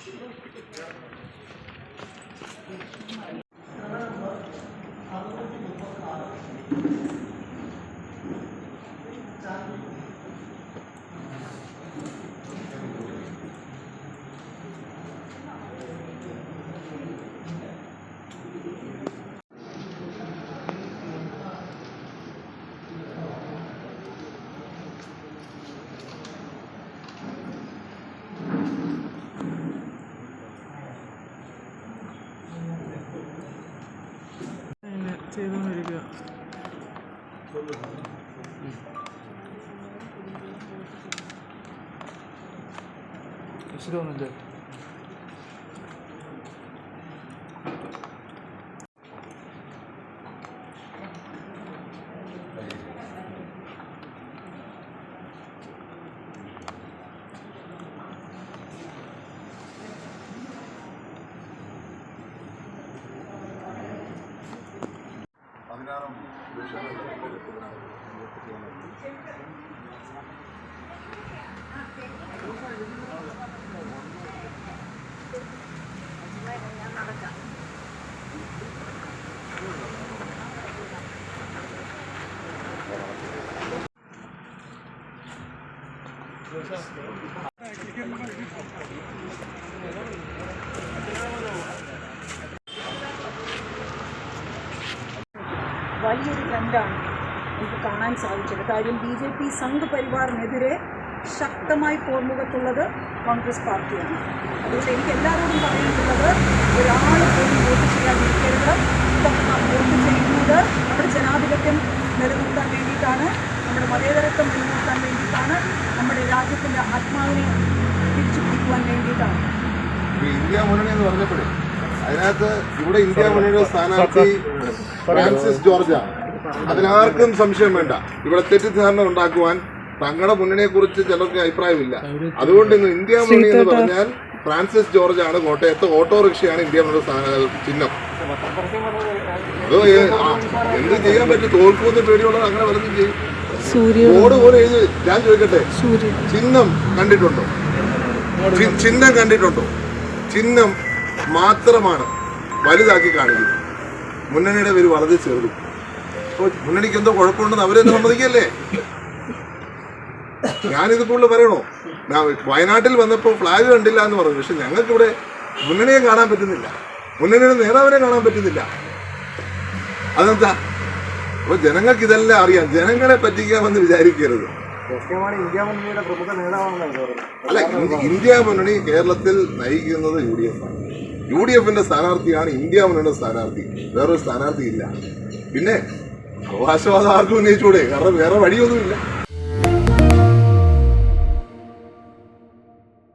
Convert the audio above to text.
Thank you. അവിടെ wait സംസാരം കഴിഞ്ഞോ അങ്ങനെ ചെയ്തുകൊണ്ടിരിക്കുക అభినారం Gracias. വലിയൊരു ട്രെൻഡാണ് നമുക്ക് കാണാൻ സാധിച്ചത്. കാര്യം ബി ജെ പി സംഘ് പരിവാറിനെതിരെ ശക്തമായി പോർമുഖത്തുള്ളത് കോൺഗ്രസ് പാർട്ടിയാണ്. അതുകൊണ്ട് എനിക്ക് എല്ലാവരോടും പറയാനുള്ളത് ഒരാൾ പോലും വോട്ട് ചെയ്യാതിരിക്കരുത്. ഇതൊക്കെ വോട്ട് ചെയ്യുന്നത് നമ്മുടെ ജനാധിപത്യം നിലനിർത്താൻ വേണ്ടിയിട്ടാണ് നമ്മുടെ മതേതരത്വം നിലനിർത്താൻ വേണ്ടിയിട്ടാണ് നമ്മുടെ രാജ്യത്തിന്റെ ആത്മാവിനെ തിരിച്ചു പിടിക്കുവാൻ വേണ്ടിയിട്ടാണ് ഇന്ത്യ മുന്നണി എന്ന് പറഞ്ഞപ്പോഴേ അതിനകത്ത് ഇവിടെ ഇന്ത്യ മുന്നണിയുടെ സ്ഥാനാർത്ഥി ഫ്രാൻസിസ് ജോർജാണ് അതിലാർക്കും സംശയം വേണ്ട. ഇവിടെ തെറ്റിദ്ധാരണ ഉണ്ടാക്കുവാൻ തങ്ങളുടെ മുന്നണിയെ കുറിച്ച് ചിലർക്ക് അഭിപ്രായമില്ല. അതുകൊണ്ട് ഇന്ന് ഇന്ത്യ മുന്നണി എന്ന് പറഞ്ഞാൽ ഫ്രാൻസിസ് ജോർജ് ആണ് കോട്ടയത്ത് ഓട്ടോറിക്ഷയാണ് ഇന്ത്യ മുന്നണിയുടെ ചിഹ്നം. അത് എന്ത് ചെയ്യാൻ പറ്റും? തോൽക്കുമെന്ന് പേടിയുള്ളത് അങ്ങനെ വല്ലതും ചെയ്യും. സൂര്യ. ബോർഡ് പോലെ എഴുതി ഞാൻ ചോദിക്കട്ടെ? സൂര്യ. ചിഹ്നം കണ്ടിട്ടുണ്ടോ? ചിഹ്നം കണ്ടിട്ടുണ്ടോ? ചിഹ്നം മാത്രമാണ് വലുതാക്കി കാണിക്കുന്നത്. മുന്നണിയുടെ പേര് വളരെ ചെറുതും. മുന്നണിക്ക് എന്തോ കുഴപ്പമുണ്ടെന്ന് അവരെന്ന് സമ്മതിക്കല്ലേ? ഞാനിത് കൂടുതൽ പറയണോ? ഞാൻ വയനാട്ടിൽ വന്നപ്പോൾ ഫ്ലാഗ് കണ്ടില്ല എന്ന് പറഞ്ഞു. പക്ഷെ ഞങ്ങൾക്കിവിടെ മുന്നണിയെ കാണാൻ പറ്റുന്നില്ല. മുന്നണിയുടെ നേതാവിനെ കാണാൻ പറ്റുന്നില്ല. അതെന്താ? അപ്പൊ ജനങ്ങൾക്ക് ഇതെല്ലാം അറിയാം. ജനങ്ങളെ പറ്റിക്കാമെന്ന് വിചാരിക്കരുത്. അല്ല ഇന്ത്യ മുന്നണി കേരളത്തിൽ നയിക്കുന്നത് യു ഡി എഫ് ആണ്. യു ഡി എഫിന്റെ സ്ഥാനാർത്ഥിയാണ് ഇന്ത്യ മുന്നണിയുടെ സ്ഥാനാർത്ഥി. വേറൊരു സ്ഥാനാർത്ഥി ഇല്ല പിന്നെ അവകാശവാദം ആർക്കും ഉന്നയിച്ചൂടെ കാരണം വേറെ വഴിയൊന്നുമില്ല.